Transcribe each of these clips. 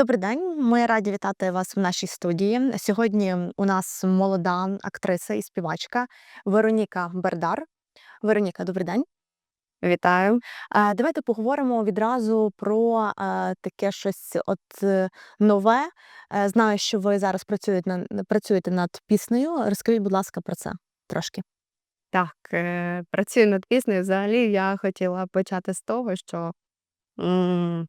Добрий день, ми раді вітати вас в нашій студії. Сьогодні у нас молода актриса і співачка Вероніка Бердар. Вероніка, добрий день. Вітаю. Е, Давайте поговоримо відразу про е, таке щось от е, нове. Знаю, що ви зараз працюєте над, піснею. Розкажіть, будь ласка, про це трошки. Так, працюю над піснею. Взагалі я хотіла почати з того, що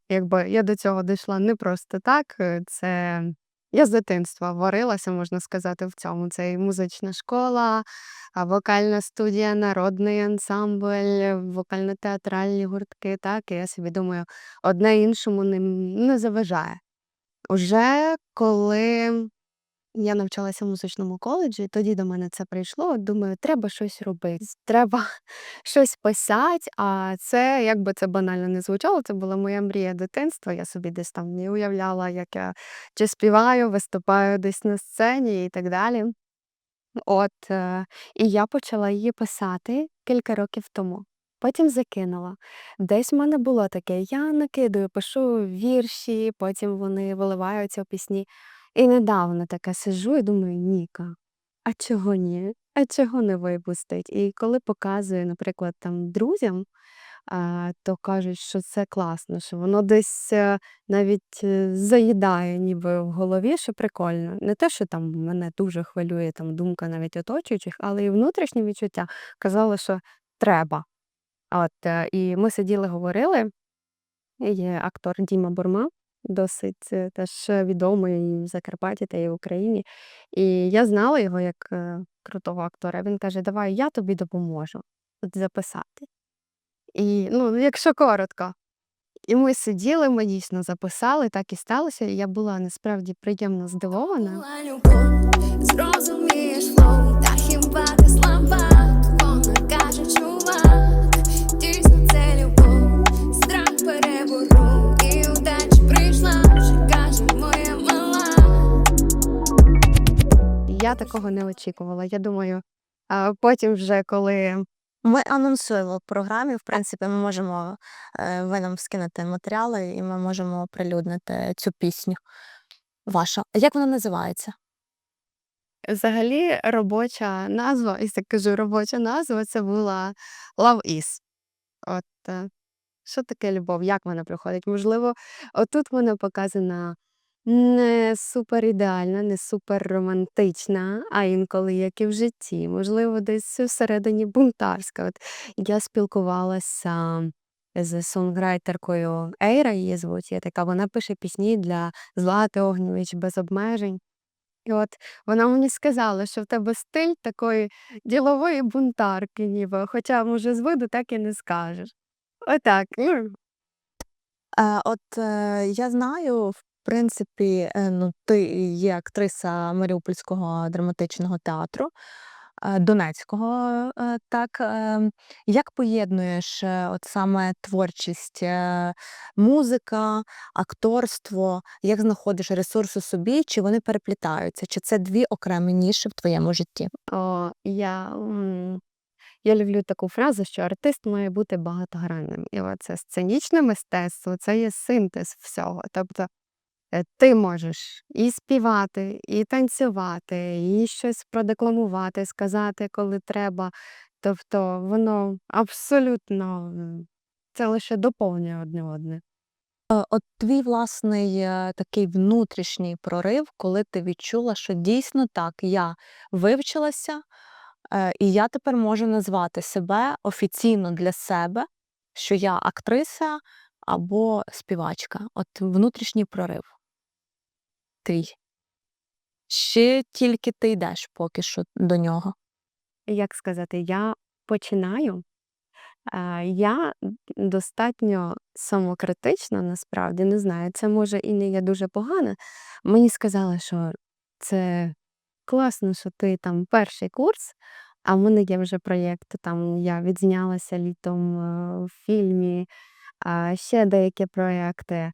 якби я до цього дійшла не просто так. е, Це я з дитинства варилася, можна сказати, в цьому. Це і музична школа, вокальна студія, народний ансамбль, вокально-театральні гуртки. Так, і я собі думаю, одне іншому не, не заважає. Уже коли я навчалася в музичному коледжі, тоді до мене це прийшло. Думаю, треба щось робити, треба щось писати. А це, як би це банально не звучало, це була моя мрія дитинства. Я собі десь там не уявляла, як я чи співаю, виступаю десь на сцені і так далі. От, е, і я почала її писати кілька років тому. Потім закинула. Десь в мене було таке: я накидаю, пишу вірші, потім вони виливаються у пісні. І недавно таке сижу і думаю, Ніка, а чого ні? А чого не випустить? І коли показую, наприклад, там друзям, то кажуть, що це класно, що воно десь е, навіть е, заїдає ніби в голові, що прикольно. Не те, що там мене дуже хвилює там думка навіть оточуючих, але і внутрішнє відчуття казали, що треба. От, е, і ми сиділи, говорили. Є актор Діма Бурма, досить е, теж відомий і в Закарпатті та й в Україні. І я знала його як е, крутого актора. Він каже: Давай я тобі допоможу от записати. І ну, якщо коротко. І ми сиділи, ми дійсно записали, так і сталося. І я була насправді приємно здивована. Була любов, зрозумієш флоу, я такого не очікувала. Я думаю, а потім, вже коли Ми анонсуємо в програмі. В принципі, ми можемо е, ви нам скинути матеріали, і ми можемо оприлюднити цю пісню. Ваша. Як вона називається? Взагалі, робоча назва, і так кажу, робоча назва це була Love Is. От е, що таке любов? Як вона приходить? Можливо, отут вона показана не супер ідеальна, не супер романтична, а інколи як і в житті. Можливо, десь всередині бунтарська. От я спілкувалася з сонграйтеркою Ейра, її звуть, є така. Вона пише пісні для Злати Огнєвіч без обмежень. І от вона мені сказала, що в тебе стиль такої ділової бунтарки, ніби, хоча, може, з виду так і не скажеш. Отак. Е, от е, я знаю, в принципі, е, ну, ти є актриса Маріупольського драматичного театру, е, Донецького, е, так. Е, як поєднуєш от саме творчість, музика, акторство, як знаходиш ресурс у собі, чи вони переплітаються, чи це дві окремі ніші в твоєму житті? О, я, я люблю таку фразу, що артист має бути багатогранним. І оце сценічне мистецтво це є синтез всього. Тобто ти можеш і співати, і танцювати, і щось продекламувати, сказати, коли треба. Тобто воно абсолютно це лише доповнює одне одне. Е, От твій власний е, такий внутрішній прорив, коли ти відчула, що дійсно так, я вивчилася, е, і я тепер можу назвати себе офіційно для себе, що я актриса або співачка. От внутрішній прорив. Твій. Ще тільки ти йдеш поки що до нього. Як сказати, я починаю. Я достатньо самокритична насправді, не знаю, це може і не є дуже погано. Мені сказали, що це класно, що ти там перший курс, а в мене є вже проєкт. Там я відзнялася літом е, в фільмі, ще деякі проєкти.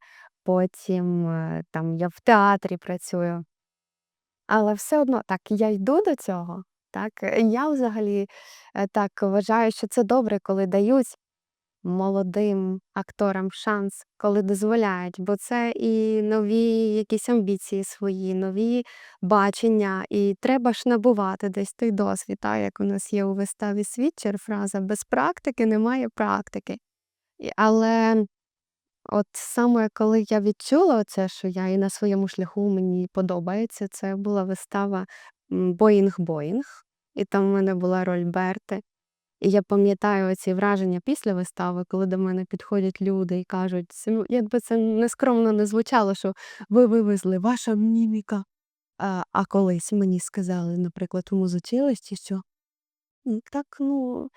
Потім е, там я в театрі працюю. Але все одно так, я йду до цього. Так, Е, я взагалі е, так вважаю, що це добре, коли дають молодим акторам шанс, коли дозволяють, бо це і нові якісь амбіції свої, нові бачення, і треба ж набувати десь той досвід, так, як у нас є у виставі Свідчер фраза без практики немає практики. Але от саме коли я відчула оце, що я і на своєму шляху мені подобається, це була вистава Боїнг-Боїнг, і там в мене була роль Берти. І я пам'ятаю оці враження після вистави, коли до мене підходять люди і кажуть, якби це нескромно не звучало, що ви вивезли ваша міміка. А, а колись мені сказали, наприклад, у музичилищі, що так, ну,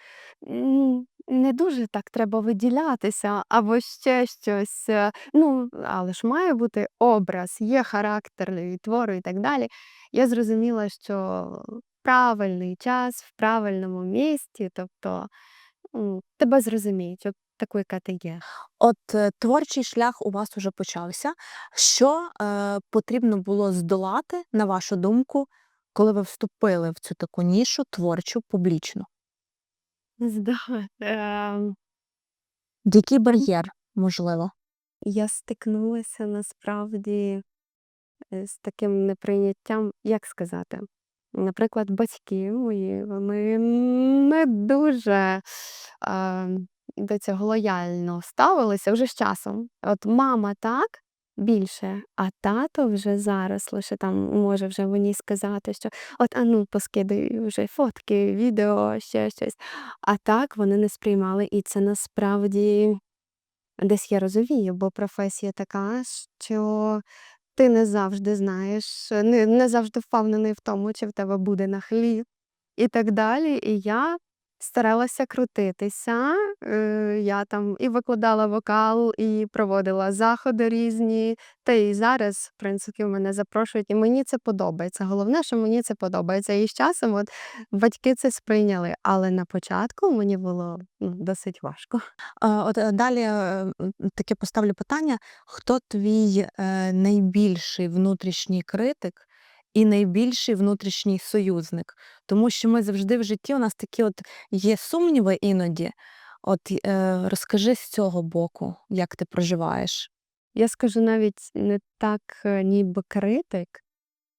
не дуже так треба виділятися, або ще щось. е, Ну, але ж має бути образ, є характер твору і так далі. Я зрозуміла, що правильний час в правильному місці, тобто тебе зрозуміють, от таку, яка ти є. От е, творчий шлях у вас уже почався. Що е, потрібно було здолати, на вашу думку, коли ви вступили в цю таку нішу творчу публічну? Зда- ем, Який бар'єр, можливо? Я стикнулася насправді е, з таким неприйняттям, як сказати. Наприклад, батьки мої, вони не дуже а, до цього лояльно ставилися вже з часом. От мама так більше, а тато вже зараз лише там може вже мені сказати, що от ану, поскидай вже фотки, відео, ще щось. А так вони не сприймали, і це насправді десь я розумію, бо професія така, що ти не завжди знаєш, не, не завжди впевнений в тому, чи в тебе буде на хліб і так далі. І я старалася крутитися. Е, Я там і викладала вокал, і проводила заходи різні. Та і зараз, в принципі, мене запрошують, і мені це подобається. Головне, що мені це подобається. І з часом от батьки це сприйняли. Але на початку мені було ну, досить важко. От е, далі е, таке поставлю питання: хто твій найбільший внутрішній критик і найбільший внутрішній союзник? Тому що ми завжди в житті у нас такі от є сумніви іноді. От е, розкажи з цього боку, як ти проживаєш. Я скажу навіть не так, е, ніби критик,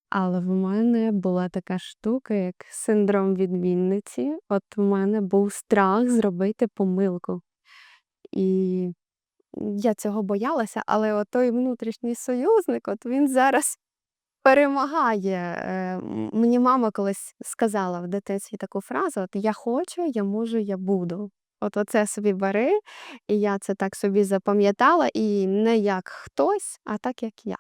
але в мене була така штука, як синдром відмінниці. От в мене був страх зробити помилку. І я цього боялася, але той внутрішній союзник, от він зараз перемагає. Е, Мені мама колись сказала в дитинстві таку фразу: от я хочу, я можу, я буду. От оце собі бери, і я це так собі запам'ятала, і не як хтось, а так як я.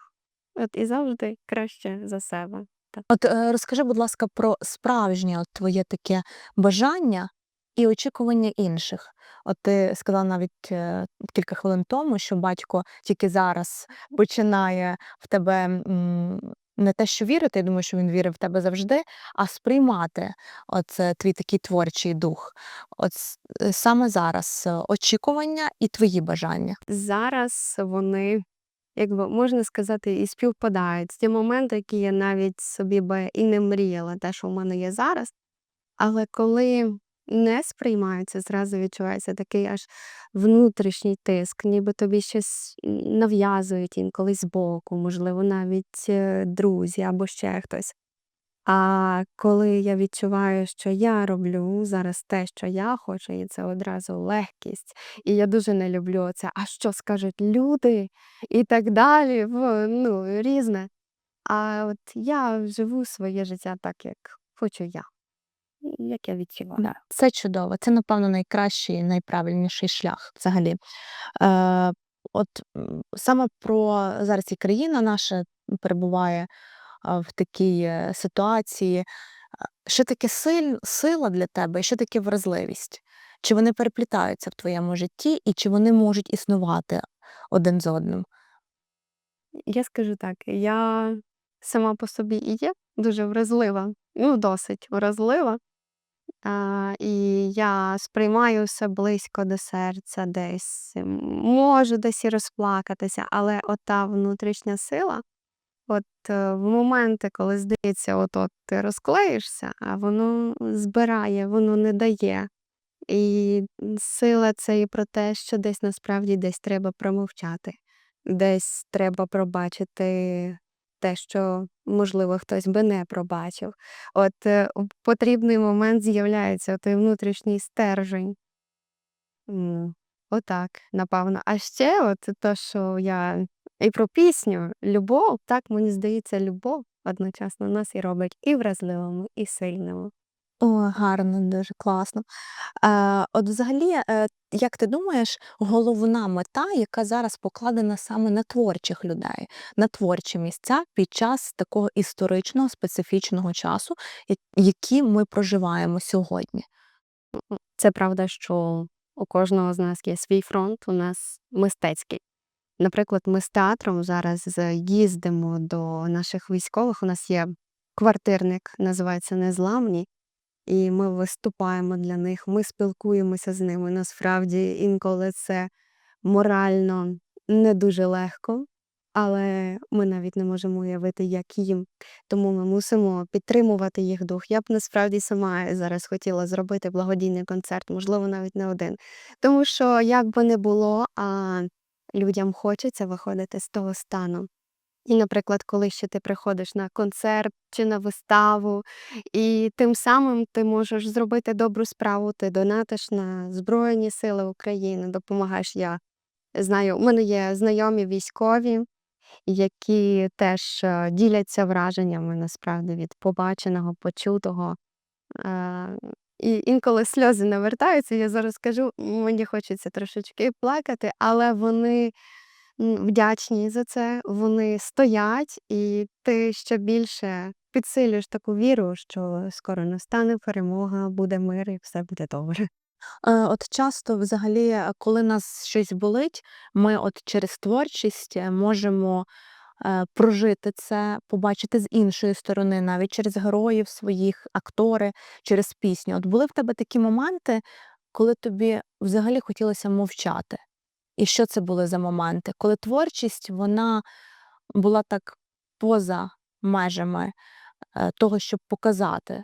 От і завжди краще за себе. Так. От е, розкажи, будь ласка, про справжнє от твоє таке бажання і очікування інших. От ти сказала навіть е, кілька хвилин тому, що батько тільки зараз починає в тебе м, не те, що вірити, я думаю, що він вірив в тебе завжди, а сприймати от е, твій такий творчий дух. От е, саме зараз е, очікування і твої бажання. Зараз вони, якби можна сказати, і співпадають. Ті моменти, які я навіть собі би і не мріяла, те, що в мене є зараз. Але коли не сприймаються, зразу відчувається такий аж внутрішній тиск, ніби тобі щось нав'язують інколи збоку, можливо, навіть е, друзі або ще хтось. А коли я відчуваю, що я роблю зараз те, що я хочу, і це одразу легкість. І я дуже не люблю це, а що скажуть люди і так далі. Ну, різне. А от я живу своє життя так, як хочу я, як я відчуваю. Да, це чудово. Це, напевно, найкращий і найправильніший шлях взагалі. Е, от саме про зараз і країна наша перебуває в такій е, ситуації. Що таке силь, сила для тебе, і що таке вразливість? Чи вони переплітаються в твоєму житті, і чи вони можуть існувати один з одним? Я скажу так, я сама по собі і є дуже вразлива, ну, досить вразлива. І я сприймаю все близько до серця десь. Можу десь і розплакатися, але ота внутрішня сила, от е, в моменти, коли здається, от от ти розклеїшся, а воно збирає, воно не дає. І сила це і про те, що десь насправді десь треба промовчати, десь треба пробачити те, що, можливо, хтось би не пробачив. От е, в потрібний момент з'являється той внутрішній стержень. Отак, напевно. А ще, от то, що я і про пісню, любов, так мені здається, любов одночасно нас і робить і вразливими, і сильними. О, гарно, дуже класно. Е, от взагалі, е, як ти думаєш, головна мета, яка зараз покладена саме на творчих людей, на творчі місця під час такого історичного специфічного часу, який ми проживаємо сьогодні? Це правда, що у кожного з нас є свій фронт, у нас мистецький. Наприклад, ми з театром зараз їздимо до наших військових. У нас є квартирник, називається Незламні, і ми виступаємо для них, ми спілкуємося з ними. Насправді інколи це морально не дуже легко, але ми навіть не можемо уявити, як їм. Тому ми мусимо підтримувати їх дух. Я б насправді сама зараз хотіла зробити благодійний концерт, можливо, навіть не один. Тому що, як би не було, а людям хочеться виходити з того стану. І, наприклад, коли ще ти приходиш на концерт чи на виставу, і тим самим ти можеш зробити добру справу, ти донатиш на Збройні Сили України, допомагаєш. Я знаю, у мене є знайомі військові, які теж е, діляться враженнями насправді від побаченого, почутого. Е, І інколи сльози навертаються. Я зараз кажу, мені хочеться трошечки плакати, але вони вдячні за це, вони стоять, і ти ще більше підсилюєш таку віру, що скоро настане перемога, буде мир і все буде добре. Е, От часто, взагалі, коли нас щось болить, ми от через творчість е, можемо е, прожити це, побачити з іншої сторони, навіть через героїв своїх, актори, через пісню. От були в тебе такі моменти, коли тобі взагалі хотілося мовчати? І що це були за моменти? Коли творчість вона була так поза межами е, того, щоб показати.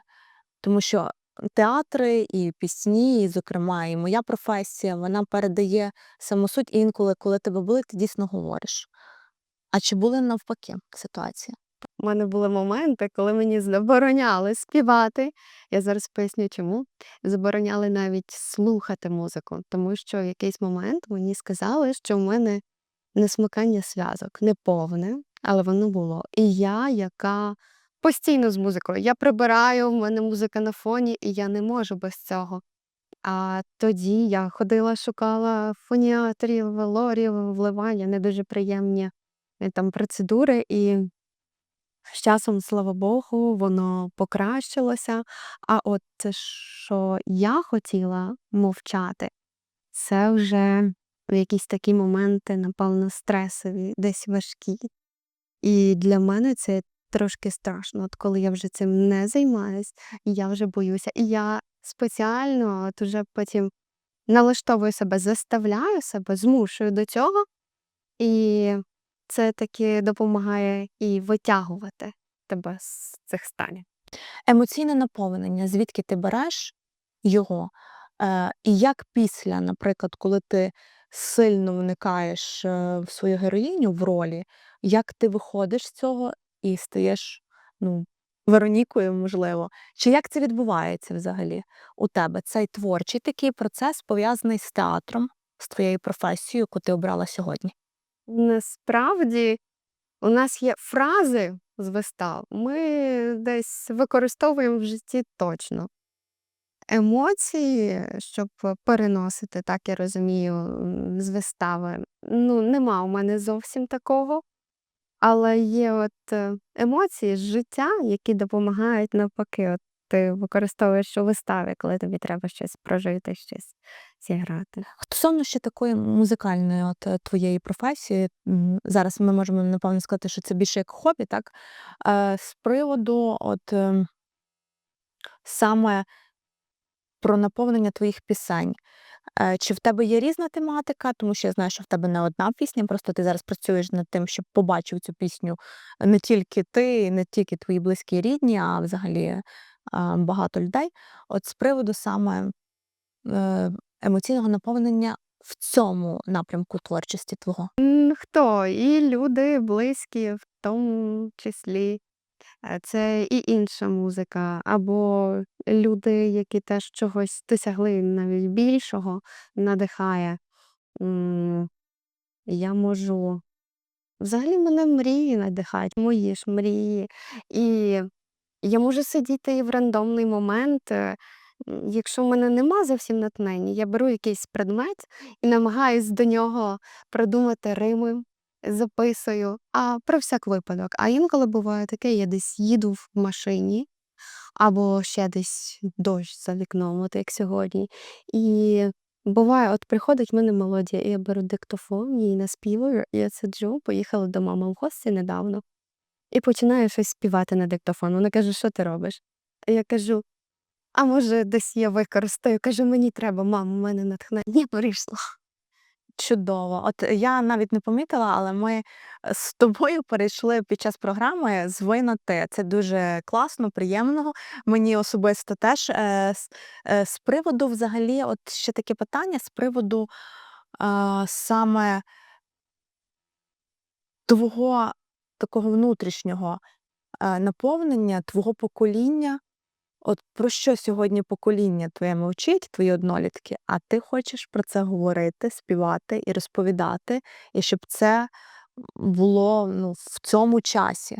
Тому що театри і пісні, і, зокрема, і моя професія, вона передає саму суть, інколи, коли тебе були, ти дійсно говориш. А чи були навпаки ситуації? У мене були моменти, коли мені забороняли співати. Я зараз поясню, чому. Забороняли навіть слухати музику, тому що в якийсь момент мені сказали, що в мене несмикання зв'язок неповне, але воно було. І я, яка постійно з музикою. Я прибираю, в мене музика на фоні, і я не можу без цього. А тоді я ходила, шукала фоніаторів, лорів, вливання, не дуже приємні е, там процедури. І з часом, слава Богу, воно покращилося. А от це, що я хотіла мовчати, це вже в якісь такі моменти, напевно, стресові, десь важкі. І для мене це трошки страшно. От коли я вже цим не займаюсь, я вже боюся. І я спеціально от уже потім налаштовую себе, заставляю себе, змушую до цього. І це таки допомагає і витягувати тебе з цих станів. Емоційне наповнення, звідки ти береш його? Е, і як після, наприклад, коли ти сильно вникаєш е, в свою героїню в ролі, як ти виходиш з цього і стаєш ну, Веронікою, можливо? Чи як це відбувається взагалі у тебе? Цей творчий такий процес пов'язаний з театром, з твоєю професією, яку ти обрала сьогодні? Насправді у нас є фрази з вистав, ми десь використовуємо в житті точно. Емоції, щоб переносити, так я розумію, з вистави. Ну, нема у мене зовсім такого. Але є от е, емоції з життя, які допомагають навпаки. От ти використовуєш у виставі, коли тобі треба щось прожити, щось зіграти. Стосовно ще такої музикальної от, е, твоєї професії, зараз ми можемо, напевно, сказати, що це більше як хобі, так? Е, з приводу от, ем, саме про наповнення твоїх пісень. Е, Чи в тебе є різна тематика? Тому що я знаю, що в тебе не одна пісня, просто ти зараз працюєш над тим, щоб побачив цю пісню не тільки ти, не тільки твої близькі рідні, а взагалі багато людей. От з приводу саме е, емоційного наповнення в цьому напрямку творчості твого? Хто? І люди близькі, в тому числі. Е, Це і інша музика, або люди, які теж чогось досягли навіть більшого, надихає. Я можу. Взагалі мене мрії надихають, мої ж мрії. І я можу сидіти і в рандомний момент. е, Якщо в мене нема зовсім натхнення, я беру якийсь предмет і намагаюсь до нього придумати рими, записую, а про всяк випадок. А інколи буває таке, я десь їду в машині, або ще десь дощ за вікном, от як сьогодні. І буває, от приходить в мене мелодія, і я беру диктофон, її наспіваю, і я сиджу, поїхала до мами в гості недавно, і починаю щось співати на диктофон. Вона каже, що ти робиш? Я кажу, а може, десь я використаю. Кажу, мені треба, мам, у мене натхнення прийшло. Чудово. От я навіть не помітила, але ми е, з тобою перейшли під час програми з ви на ти. Це дуже класно, приємно. Мені особисто теж е, з, е, з приводу, взагалі, от ще таке питання з приводу саме твого такого внутрішнього е, наповнення, твого покоління. От про що сьогодні покоління твоє мовчить, твої однолітки, а ти хочеш про це говорити, співати і розповідати, і щоб це було ну, в цьому часі.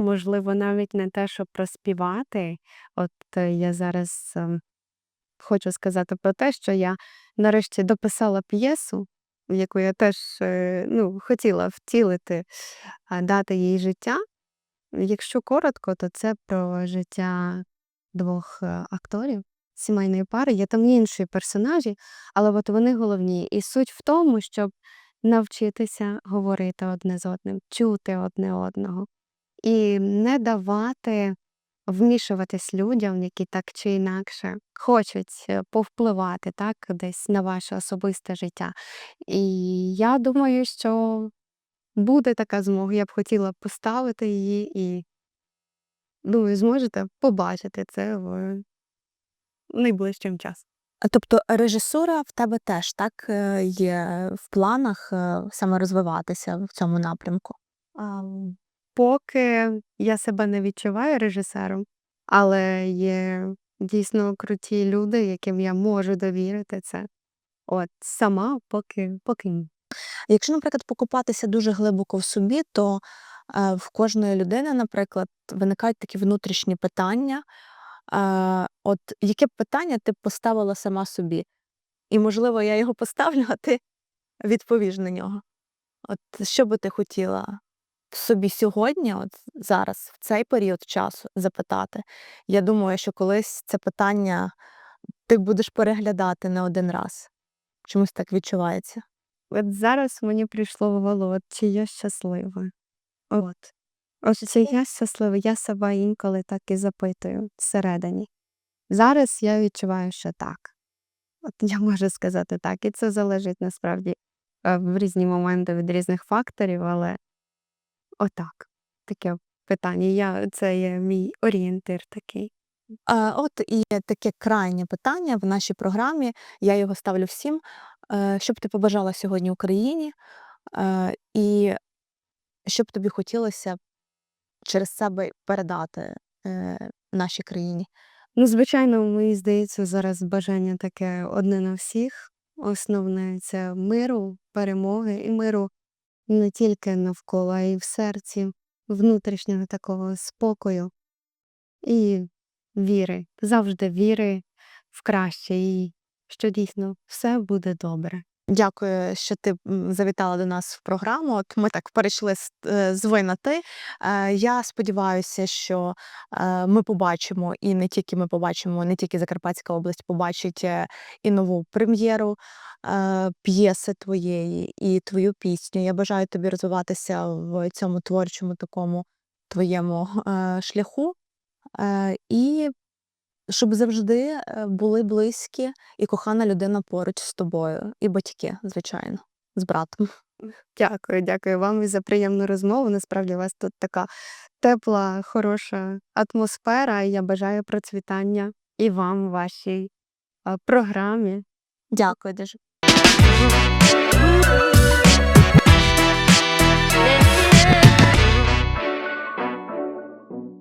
Можливо, навіть не те, щоб проспівати. От е, я зараз ем, хочу сказати про те, що я нарешті дописала п'єсу, яку я теж е, ну, хотіла втілити, дати їй життя. Якщо коротко, то це про життя двох е, акторів сімейної пари. Є там інші персонажі, але от вони головні. І суть в тому, щоб навчитися говорити одне з одним, чути одне одного і не давати вмішуватись людям, які так чи інакше хочуть е, повпливати так, десь на ваше особисте життя. І я думаю, що буде така змога. Я б хотіла поставити її і думаю, зможете побачити це в найближчим часом. Тобто режисура в тебе теж так е, є в планах е, саме розвиватися в цьому напрямку. Поки я себе не відчуваю режисером, але є дійсно круті люди, яким я можу довірити це. От сама поки, поки ні. Якщо, наприклад, покопатися дуже глибоко в собі, то е, в кожної людини, наприклад, виникають такі внутрішні питання. Е, от яке питання ти поставила сама собі? І, можливо, я його поставлю, а ти відповіш на нього. От що би ти хотіла собі сьогодні, от зараз, в цей період часу, запитати? Я думаю, що колись це питання ти будеш переглядати не один раз. Чомусь так відчувається. От зараз мені прийшло в голову, от чи я щаслива. От. От чи я щаслива, я себе інколи так і запитую всередині. Зараз я відчуваю, що так. От я можу сказати так. І це залежить насправді е, в різні моменти від різних факторів, але отак. Таке питання. Я, це є мій орієнтир такий. Е, От і таке крайнє питання в нашій програмі. Я його ставлю всім. Е, Що б ти побажала сьогодні Україні, е, і що б тобі хотілося через себе передати нашій країні? Ну, звичайно, мені здається, зараз бажання таке одне на всіх. Основне це миру, перемоги і миру не тільки навколо, а й в серці, внутрішнього такого спокою і віри, завжди віри в краще, і що дійсно все буде добре. Дякую, що ти завітала до нас в програму. От ми так перейшли з, е, ви на ти. Е, Я сподіваюся, що е, ми побачимо, і не тільки ми побачимо, не тільки Закарпатська область побачить і нову прем'єру п'єси твоєї, і твою пісню. Я бажаю тобі розвиватися в цьому творчому такому твоєму шляху. І щоб завжди е, були близькі і кохана людина поруч з тобою, і батьки, звичайно, з братом. Дякую, дякую вам і за приємну розмову. Насправді у вас тут така тепла, хороша атмосфера. і Я бажаю процвітання і вам, вашій програмі. Дякую дуже.